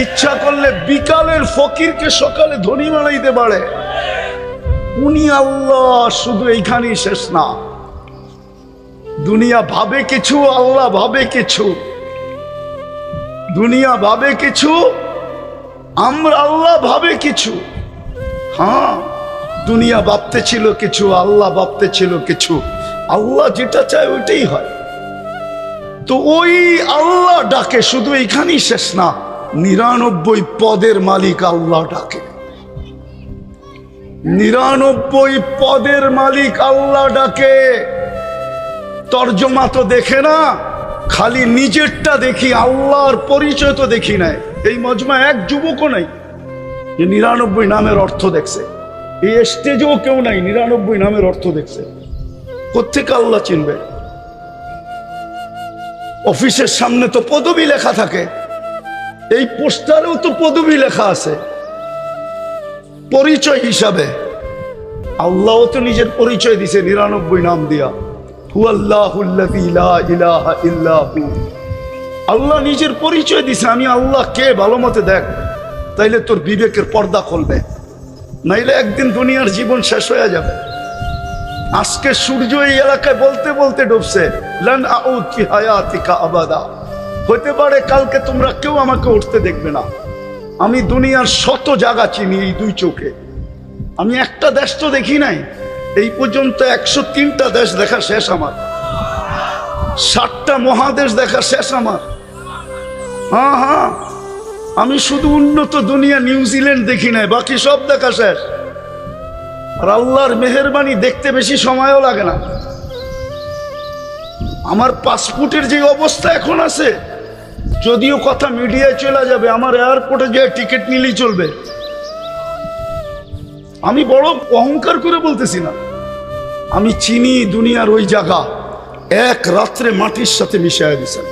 ইচ্ছা করলে বিকালের ফকিরকে সকালে ধনী বানাইতে পারে। উনি আল্লাহ, শুধু এইখানেই শেষ না। দুনিয়া ভাবে কিছু, আল্লাহ ভাবে কিছু। দুনিয়া ভাবে কিছু, আমরা আল্লাহ ভাবে কিছু। হ্যাঁ দুনিয়া ভাবতে ছিল কিছু, আল্লাহ ভাবতে ছিল কিছু। আল্লাহ যেটা চায় ওইটাই হয়। তো ওই আল্লাহ ডাকে, শুধু এখানেই শেষ না। নিরানব্বই পদের মালিক আল্লাহ ডাকে। নিরানব্বই পদের মালিক আল্লাহ ডাকে। তর্জমা তো দেখে না, খালি নিজেরটা দেখি, আল্লাহর পরিচয় তো দেখি নাই। এই মজমা এক যুবকও নাই, যে নিরানব্বই নামের অর্থ দেখছে। এই স্টেজেও কেউ নাই, নিরানব্বই নামের অর্থ দেখছে। কোথেকে আল্লাহ চিনবে? অফিসের সামনে তো পদবি লেখা থাকে। এই পোস্টারেও তো পদবি লেখা আছে। পরিচয় হিসাবে। আল্লাহ তো নিজের পরিচয় দিছে, নিরানব্বই নাম দিয়া। আল্লাহ নিজের পরিচয় দিছে, আমি আল্লাহ কে ভালো মতে দেখ, তাইলে তোর বিবেকের পর্দা খুলবে। নাইলে একদিন দুনিয়ার জীবন শেষ হয়ে যাবে। আজকে সূর্য এই এলাকায় বলতে বলতে ডুবছে, লান আউদ কি হায়াতিকা আবাদা। হতে পারে কালকে তোমরা কেউ আমাকে উঠতে দেখবে না। আমি দুনিয়ার শত জায়গা চিনি এই দুই চোখে। আমি একটা দেশ তো দেখি নাই। এই পর্যন্ত একশো তিনটা দেশ দেখা শেষ আমার। ষাটটা মহাদেশ দেখা শেষ আমার। হ্যাঁ হ্যাঁ। আমি শুধু উন্নত দুনিয়া নিউজিল্যান্ড দেখি নাই, বাকি সব দেখা শেষ। আর আল্লাহর মেহরবানি দেখতে বেশি সময়ও লাগে না। আমার পাসপোর্টের যে অবস্থা এখন আছে যদিও কথা মিডিয়ায় চলে যাবে, আমার এয়ারপোর্টে যে টিকিট নিলেই চলবে। আমি বড় অহংকার করে বলতেছি না। আমি চিনি দুনিয়ার ওই জায়গা, এক রাত্রে মাটির সাথে মিশাইয়া দিছেন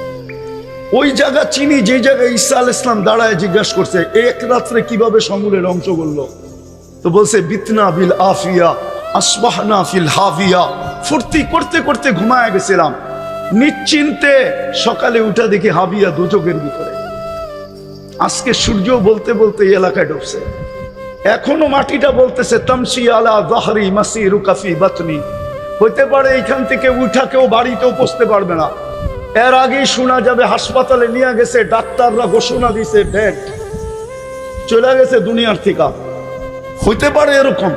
ওই জায়গা চিনি, যে জায়গায় ঈসা আল ইসলাম দাঁড়ায় জিজ্ঞাসা করছে, এক রাত্রে কীভাবে সমূলের অংশ করল তো বলছে, বিতনা বিল আফিয়া, আসবাহনা ফিল হাফিয়া। ফুর্তি করতে করতে ঘুমায় গেছিলাম। নিশ্চিন্তে সকালে উঠা দেখি হাবিয়া দুচোখের ভিতরে। আজকে সূর্য বলতে বলতে এই এলাকায় ডুবছে এখনও মাটিটা বলতেছে তামসি আলা দহরি মাসি রুকাফি বাতনি। হইতে পারে এখান থেকে উঠা কেউ বাড়িতেও পৌঁছতে পারবে না। এর আগেই শোনা যাবে, হাসপাতালে নিয়ে গেছে, ডাক্তাররা ঘোষণা দিছে ডেট চলে গেছে দুনিয়ার থেকে। হইতে পারে এরকম।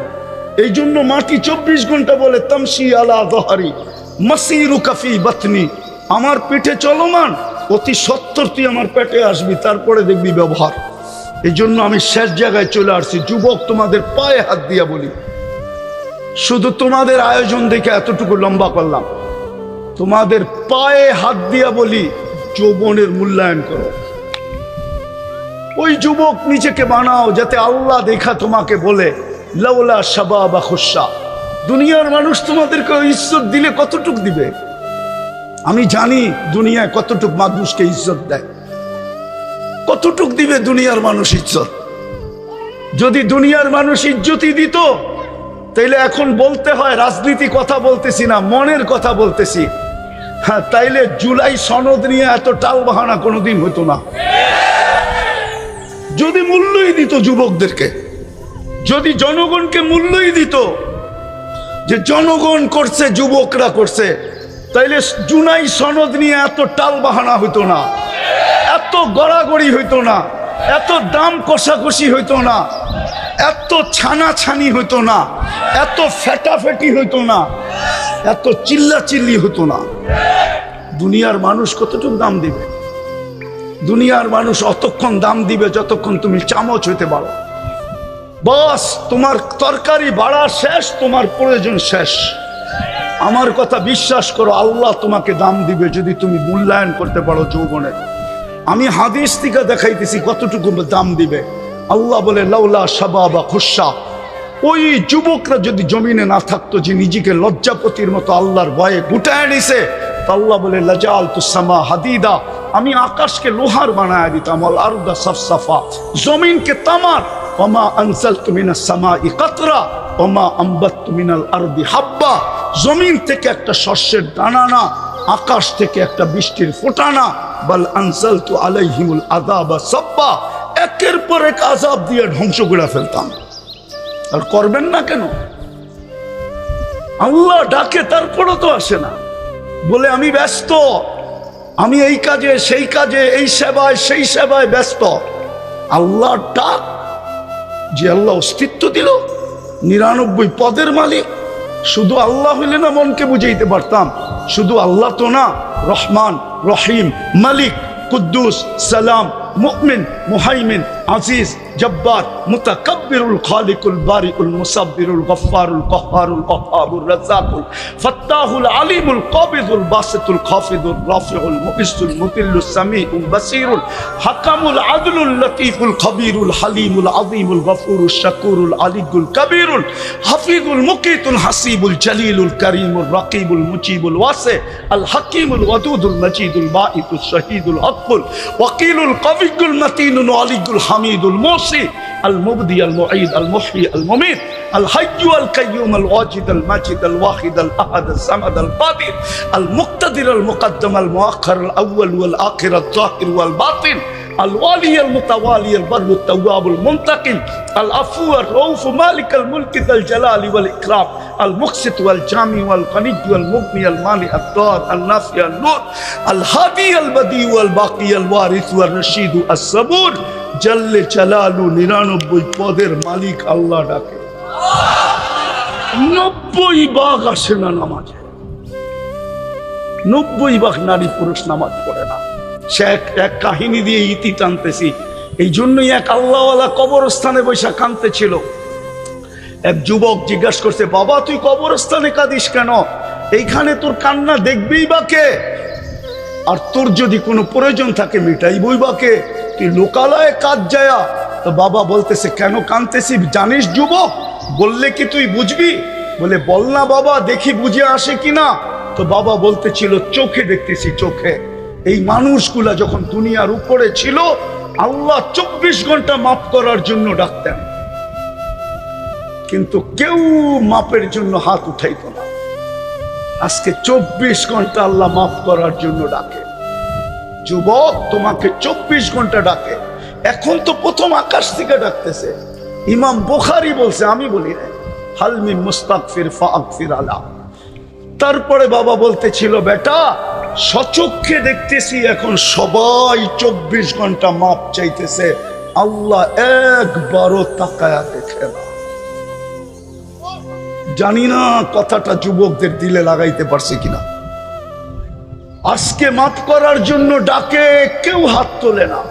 এই জন্য মাটি চব্বিশ ঘণ্টা বলে তামসি আলা দহারি মাসিরু কাফি বাতনি। আমার পেটে চলমান, অতি সত্তর তুই আমার পেটে আসবি, তারপরে দেখবি ব্যবহার। এই জন্য আমি শেষ জায়গায় চলে আসছি, যুবক তোমাদের পায়ে হাত দিয়া বলি। শুধু তোমাদের আয়োজন দেখে এতটুকু লম্বা করলাম। তোমাদের পায়ে হাত দিয়া বলি, যৌবনের মূল্যায়ন করো। ওই যুবক নিজেকে বানাও, যাতে আল্লাহ দেখা তোমাকে বলে লাউলা সাবা বা খুশা। দুনিয়ার মানুষ তোমাদেরকে ইজ্জত দিলে কতটুক দিবে? আমি জানি দুনিয়ায় কতটুক মানুষকে ইজ্জত দেয়। কতটুক দিবে দুনিয়ার মানুষ ইজ্জত? যদি দুনিয়ার মানুষ ইজ্জতই দিত, তাইলে এখন বলতে হয় রাজনীতি কথা বলতেছি না, মনের কথা বলতেছি। হ্যাঁ তাইলে জুলাই সনদ নিয়ে এত টাল বাহানা কোনোদিন হতো না। যদি মূল্যই দিত যুবকদেরকে, যদি জনগণকে মূল্যই দিত যে জনগণ করছে, যুবকরা করছে, তাইলে জুনাই সনদ নিয়ে এত টাল বাহানা হইতো না, এত গড়াগড়ি হইতো না, এত দাম কষাকষি হইতো না, এত ছানাছানি হইতো না, এত ফেটাফেটি হইতো না, এত চিল্লা চিল্লি হতো না। দুনিয়ার মানুষ কতটুকু দাম দিবে? দুনিয়ার মানুষ অতক্ষণ দাম দিবে যতক্ষণ তুমি চামচ হইতে পারো। বস, তোমার তরকারি বাড়া শেষ, তোমার প্রয়োজন শেষ। আমার কথা বিশ্বাস করো, আল্লাহ তোমাকে দাম দিবে যদি তুমি মূল্যায়ন করতে পারো যৌবনের আমি হাদিস থেকে দেখাইতেছি কতটুকু দাম দিবে। আল্লাহ বলে, লাউলা সাবা বা খুশা। ওই যুবকরা যদি জমিনে না থাকতো, যে নিজেকে লজ্জাপতির মতো আল্লাহর ভয়ে গুটায় নিছে, তা আল্লাহ বলে লাজাল তুসামা হাদিদা। আমি আকাশকে লোহার বানায় দিতাম আল আরুদা সাফসাফা। জমিনকে তামার ওমা আনসাল তুমিনা সামা ই কাতরা ওমা আম্বাত তুমিনাল আরদি হাব্বা জমিন থেকে একটা শস্যের দানা না, আকাশ থেকে একটা বৃষ্টির ফোটানা বল আনসাল তু আলাইহিমুল সাব্বা, একের পর এক আজাব দিয়ে ধ্বংস করে ফেলতাম। আর করবেন না কেন? আল্লাহ ডাকে, তারপরও তো আসে না। বলে, আমি ব্যস্ত। আমি এই কাজে, সেই কাজে, এই সেবায়, সেই সেবায় ব্যস্ত। আল্লাহ ডাক যে আল্লাহ অস্তিত্ব দিল, নিরানব্বই পদের মালিক। শুধু আল্লাহ হইলে না মনকে বুঝাইতে পারতাম। শুধু আল্লাহ তো না, রহমান, রহিম, মালিক, কুদ্দুস, সালাম মুকমিন মুহাইমিন, আজিজ। জব্বার, মুতাকাব্বিরুল খালিকুল বারিউল মুসাব্বিরুল গফফারুল কহ্হারুল ওয়াহাবুর রাজ্জাকুল ফাত্তাহুল আলিমুল কাবিদুল বাসিতুল খাফিদুল রাফিউল মুইসুল মুতিল্লুস সামিউল বাসিরুল হাকামুল আদলুল লতিফুল খবীরুল হালিমুল আযীমুল গফুরুল শাকুরুল আলিগুল কবীরুল হাফিজুল মুকিতুল হাসিবুল জলিলুল করিমুল রাকিবুল মুজিবুল ওয়াসি আল হাকিমুল ওয়াদুদুল মজিদুল বাঈতুল শহীদুল হকুল ওয়াকিলুল কবিগুল মতিনুল আলিগুল হামিদুল মুসি المبدي المعيد المحيي المميت الحي القيوم الواجد الماجد الواحد الأحد الصمد القادر المقتدر المقدم المؤخر الأول والآخر الظاهر والباطن الوالي المتوالي البر التواب المنتقم العفو الرؤوف مالك الملك ذا الجلال والإكرام المقسط والجامع والغني والمغني المانع الدار النافع النور الهادي البديع والباقي الوارث والرشيد الصبور জল্লে চালালু নিরানব্বই পদের মালিক আল্লাহ ডাকে। নব্বই বাঘ আসে না নামাজে। নব্বই বাঘ নারী পুরুষ নামাজ পড়ে না। সে এক এক কাহিনী দিয়ে ইতি টানতেছি। এই জন্যই এক আল্লাহওয়ালা কবরস্থানে বৈশা কানতে ছিল এক যুবক জিজ্ঞাসা করছে, বাবা, তুই কবরস্থানে কাঁদিস কেন? এইখানে তোর কান্না দেখবেই বা কে? আর তোর যদি কোনো প্রয়োজন থাকে, মিটাইবই বা কে? তুই লোকালয়ে কাজ যায়া, তো বাবা বলতেছে, কেন কানতেছি? জানিস যুবক, বললে কি তুই বুঝবি? বলে, বল না বাবা, দেখি বুঝে আসে কি না তো বাবা বলতেছিল, চোখে দেখতেছি, চোখে। এই মানুষগুলা যখন দুনিয়ার উপরে ছিল, আল্লাহ চব্বিশ ঘণ্টা মাফ করার জন্য ডাকতেন। কিন্তু কেউ মাপের জন্য হাত উঠাইত না। আজকে চব্বিশ ঘণ্টা আল্লাহ মাফ করার জন্য ডাকে। যুবক তোমাকে চব্বিশ ঘণ্টা ডাকে। এখন তো প্রথম আকাশ থেকে ডাকতেছে। ইমাম বুখারি বলছে, আমি বলি না হালমি মুস্তাকফির ফাকফির আলা। তারপরে বাবা বলতেছিল, বেটা সচক্ষে দেখতেছি এখন সবাই চব্বিশ ঘণ্টা মাপ চাইতেছে। আল্লাহ একবারও তাকায়া দেখে না। জানি না কথাটা যুবকদের দিলে লাগাইতে পারছে কিনা। আজকে মাফ করার জন্য ডাকে কেউ হাত তোলে না।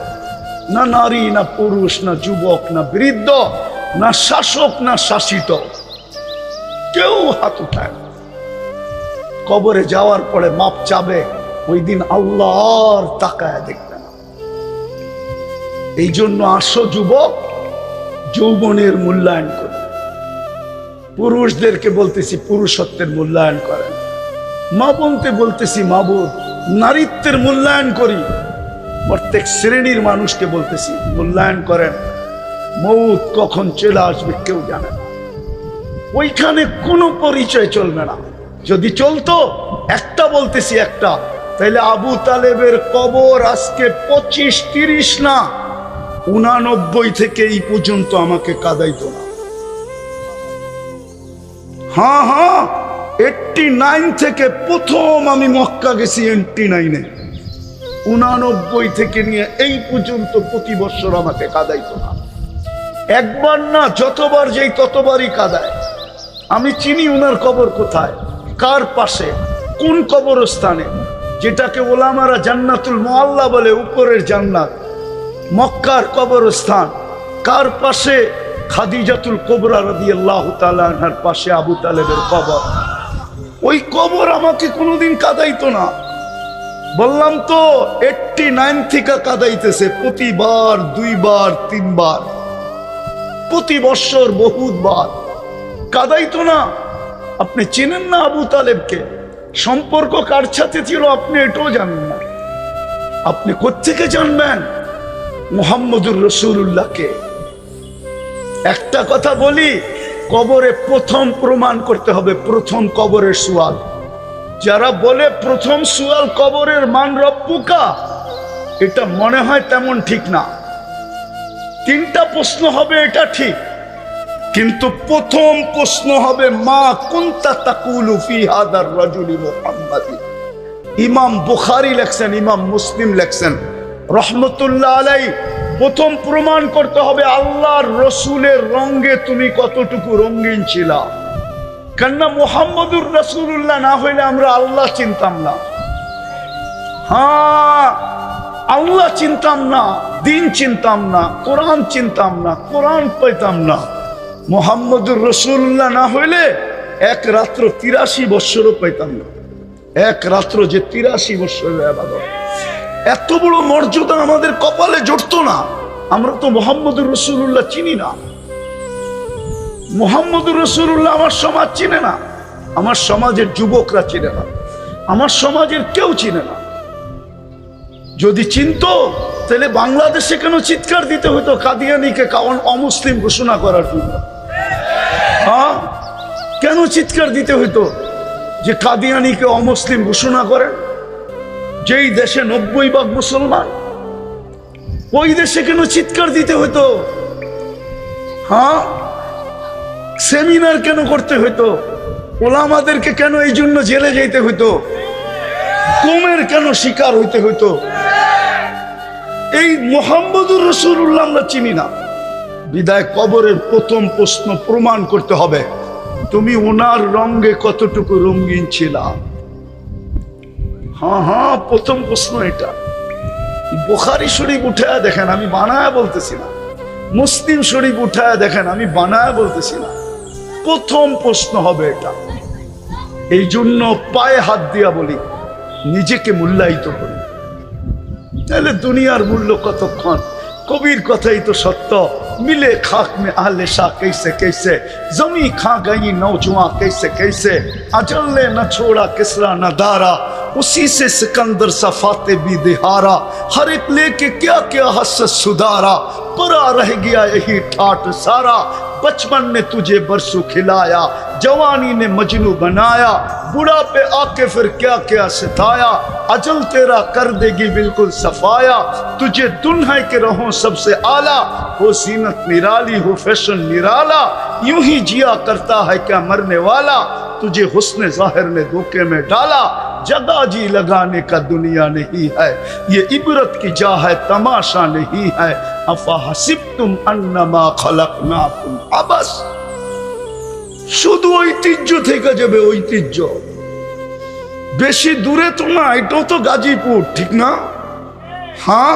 না নারী, না পুরুষ, না যুবক, না বৃদ্ধ, না শাসক, না শাসিত। কেউ হাত উঠায় কবরে যাওয়ার পরে মাপ চাবে, ওই দিন আল্লাহর তাকায় দেখবে না। এই জন্য আসো যুবক, যৌবনের মূল্যায়ন করে। পুরুষদেরকে বলতেছি, পুরুষত্বের মূল্যায়ন করেন। মা বলতে বলতেছি, মা বোন, নারীত্বের মূল্যায়ন করি। প্রত্যেক শ্রেণির মানুষকে বলতেছি, মূল্যায়ন করেন। মৌত কখন চলে আসবে কেউ জানে ওইখানে কোনো পরিচয় চলবে না। যদি চলতো, একটা বলতেছি একটা, তাইলে আবু তালেবের কবর আজকে পঁচিশ, তিরিশ না, উনানব্বই থেকে এই পর্যন্ত আমাকে কাদাইতো না। হ্যাঁ হ্যাঁ। এইটটি নাইন থেকে প্রথম আমি মক্কা গেছি এইটটি নাইনে। উনানব্বই থেকে নিয়ে এই পর্যন্ত প্রতি বছর আমাকে কাদাইতো না। একবার না, যতবার যেই ততবারই কাদায়। আমি চিনি উনার কবর কোথায়, কার পাশে, কোন কবরস্থানে, যেটাকে ওলামারা জান্নাতুল মোয়াল্লা বলে, উপরের জান্নাত, মক্কার কবরস্থান, কার পাশে? খাদিজাতুল কোবরা রদি আল্লাহ তালার পাশে আবু তালেবের কবর। ওই কবর আমাকে কোনোদিন কাদাইতো না। বললাম তো এইটটি নাইন থেকে কাদাইতেছে, প্রতিবার, দুইবার, তিনবার। প্রতি বৎসর বহুতবার। কাদাইতো না। আপনি চেনেন না আবু তালেবকে? সম্পর্ক কার সাথে ছিল আপনি এটাও জানেন না। আপনি কোত্থেকে জানবেন? মোহাম্মদুর রসুল্লাহকে একটা কথা বলি কবরে প্রথম প্রমাণ করতে হবে, প্রথম কবরের সুয়াল। যারা বলে প্রথম সুয়াল কবরের মান রব্বুকা, এটা মনে হয় তেমন ঠিক না। তিনটা প্রশ্ন হবে, এটা ঠিক। কিন্তু প্রথম প্রশ্ন হবে, মা কুন্তা তাকুলু ফি ইমাম বুখারী লেখছেন, ইমাম মুসলিম লেখছেন। রহমতুল্লাহ আলাই প্রথম প্রমাণ করতে হবে আল্লাহর রসুলের রঙ্গে তুমি কতটুকু রঙ্গিন ছিলা। কেননা মোহাম্মদুর রসুল্লাহ না হইলে আমরা আল্লাহ চিনতাম না। হ্যাঁ আল্লাহ চিনতাম না, দিন চিনতাম না, কোরআন চিনতাম না, কোরআন পাইতাম না। মোহাম্মদুর রসুল্লাহ না হইলে এক রাত্র তিরাশি বৎসরও পাইতাম না। এক রাত্র যে তিরাশি বৎসরের আবাদত। এত বড় মর্যাদা আমাদের কপালে জড়তো না। আমরা তো মোহাম্মদুর রসুল্লাহ চিনি না। মোহাম্মদুর রসুল্লাহ আমার সমাজ চিনে না। আমার সমাজের যুবকরা চিনে না। আমার সমাজের কেউ চিনে না। যদি চিনত, তাহলে বাংলাদেশে কেন চিৎকার দিতে হতো কাদিয়ানিকে কারণ অমুসলিম ঘোষণা করার জন্য? হ্যাঁ? কেন চিৎকার দিতে হতো যে কাদিয়ানিকে অমুসলিম ঘোষণা করেন? যেই দেশে নব্বই ভাগ মুসলমান, ওই দেশে কেন চিৎকার দিতে হতো হ্যাঁ? সেমিনার কেন করতে হতো ওলামাদেরকে কেন এই জন্য জেলে যেতে হতো গুমের কেন শিকার হইতে হইতো? এই মোহাম্মদুর রসুল্লাহ আমরা চিনি না। বিদায় কবরের প্রথম প্রশ্ন প্রমাণ করতে হবে, তুমি ওনার রঙ্গে কতটুকু রঙিন ছিলা? হ্যাঁ হ্যাঁ প্রথম প্রশ্ন এটা। বোখারি শরীফ উঠায় দেখেন, আমি বানায় বলতেছি না। মুসলিম শরীফ উঠায় দেখেন, আমি বানায় বলতেছি না। প্রথম প্রশ্ন হবে এটা। এই জন্য পায়ে হাত দিয়া বলি, নিজেকে মূল্যায়িত করি। তাহলে দুনিয়ার মূল্য কতক্ষণ? কবির কথাই তো সত্য। মিলে খাক মে আহলে শাহ কেসে কেসে, জমি খা গাই নৌ জুয়া কেসে কেসে আজল না ছোড়া, কেসরা না দারা اسی سے سکندر صفاتے بھی دہارا، ہر ایک لے کے کیا کیا حسد سدارا پرا رہ گیا یہی ٹھاٹ سارا۔ بچپن نے تجھے برسو کھلایا، جوانی نے مجنو بنایا بڑا پہ آ کے پھر کیا کیا ستایا۔ اجل تیرا کر دے گی بالکل صفایا، تجھے دنہا کے رہوں سب سے آلہ ہو سینت نرالی ہو فیشن نرالا۔ یوں ہی جیا کرتا ہے کیا مرنے والا، تجھے حسن ظاہر نے دھوکے میں ڈالا۔ जगह जी लगाने का दुनिया नहीं है ये इबरत की जा है तमाशा नहीं है अफा हसिब तुम अन्नमा खलक ना तुम अबस শুধু ঐতিহ্য থেকে যাবে ঐতিহ্য বেশি দূরে তো না এটাও তো গাজীপুর ঠিক না হ্যাঁ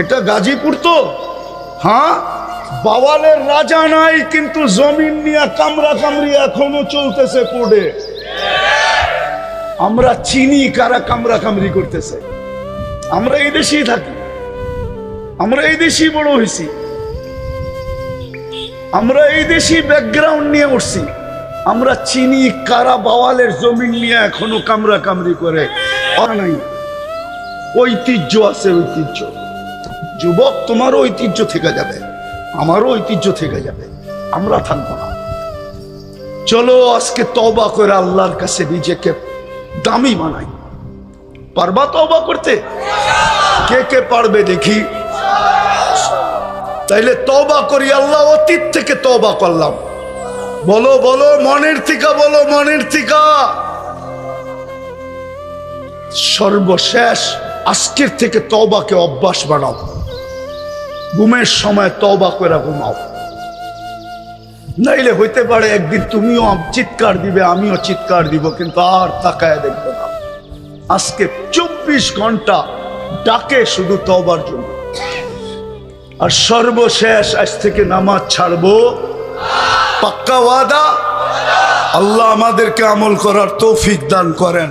এটা গাজীপুর তো হ্যাঁ বাওয়ালের রাজা নাই কিন্তু জমিন নিয়ে কামরা কামড়ি এখনো চলতেছে কোর্টে আমরা চিনি কারা কামরা কামরি করতেছে। আমরা এই দেশেই থাকি। আমরা এই দেশেই বড় হয়েছি। আমরা এই দেশি ব্যাকগ্রাউন্ড নিয়ে উঠছি। আমরা চিনি কারা বাওয়ালের জমিন নিয়ে এখনও কামরা কামড়ি করে। নাই। ঐতিহ্য আছে, ঐতিহ্য। যুবক, তোমারও ঐতিহ্য থেকে যাবে। আমারও ঐতিহ্য থেকে যাবে। আমরা থাকব না। চলো আজকে তবা করে আল্লাহর কাছে নিজেকে দামি বানাই পারবা তবা করতে? কে কে পারবে দেখি। তাইলে তবা করি আল্লাহ, অতীত থেকে তবা করলাম। বলো বলো, মনের থিকা, বলো, মনের থিকা। সর্বশেষ আজকের থেকে তবাকে অভ্যাস বানাও। ঘুমের সময় তবা করে ঘুমাও। নাইলে হইতে পারে একদিন তুমিও চিৎকার দিবে, আমিও চিৎকার দিব, কিন্তু আর তাকায় দেখবে না। আজকে চব্বিশ ঘণ্টা ডাকে শুধু তবার জন্য। আর সর্বশেষ আজ থেকে নামাজ ছাড়বো। পাক্কা ওয়াদা? আল্লাহ আমাদেরকে আমল করার তৌফিক দান করেন।